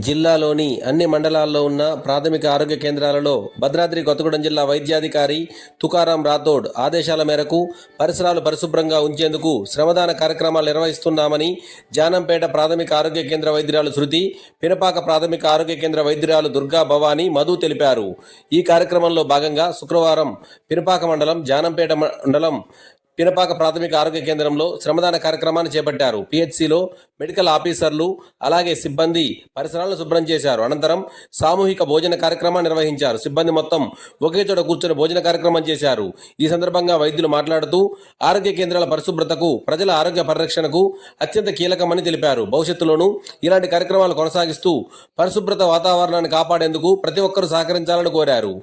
జిల్లాలోని అన్ని మండలాల్లో ఉన్న ప్రాథమిక ఆరోగ్య కేంద్రాలలో భద్రాద్రి కొత్తగూడెం జిల్లా వైద్యాధికారి తుకారాం రాథోడ్ ఆదేశాల మేరకు పరిసరాలు పరిశుభ్రంగా ఉంచేందుకు శ్రమదాన కార్యక్రమాలు నిర్వహిస్తున్నామని జానంపేట ప్రాథమిక ఆరోగ్య కేంద్ర వైద్యురాలు శృతి పినపాక ప్రాథమిక ఆరోగ్య కేంద్ర వైద్యురాలు దుర్గా భవానీ మధు తెలిపారు. ఈ కార్యక్రమంలో భాగంగా శుక్రవారం పినపాక మండలం జానంపేట మండలం పినపాక ప్రాథమిక ఆరోగ్య కేంద్రంలో శ్రమదాన కార్యక్రమాన్ని చేపట్టారు. పిహెచ్సిలో మెడికల్ ఆఫీసర్లు అలాగే సిబ్బంది పరిసరాలను శుభ్రం చేశారు. అనంతరం సామూహిక భోజన కార్యక్రమాన్ని నిర్వహించారు. సిబ్బంది మొత్తం ఒకే చోట కూర్చొని భోజన కార్యక్రమం చేశారు. ఈ సందర్భంగా వైద్యులు మాట్లాడుతూ ఆరోగ్య కేంద్రాల పరిశుభ్రతకు ప్రజల ఆరోగ్య పరిరక్షణకు అత్యంత కీలకమని తెలిపారు. భవిష్యత్తులోనూ ఇలాంటి కార్యక్రమాలు కొనసాగిస్తూ పరిశుభ్రత వాతావరణాన్ని కాపాడేందుకు ప్రతి ఒక్కరూ సహకరించాలని కోరారు.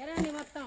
ఎరా మొత్తం?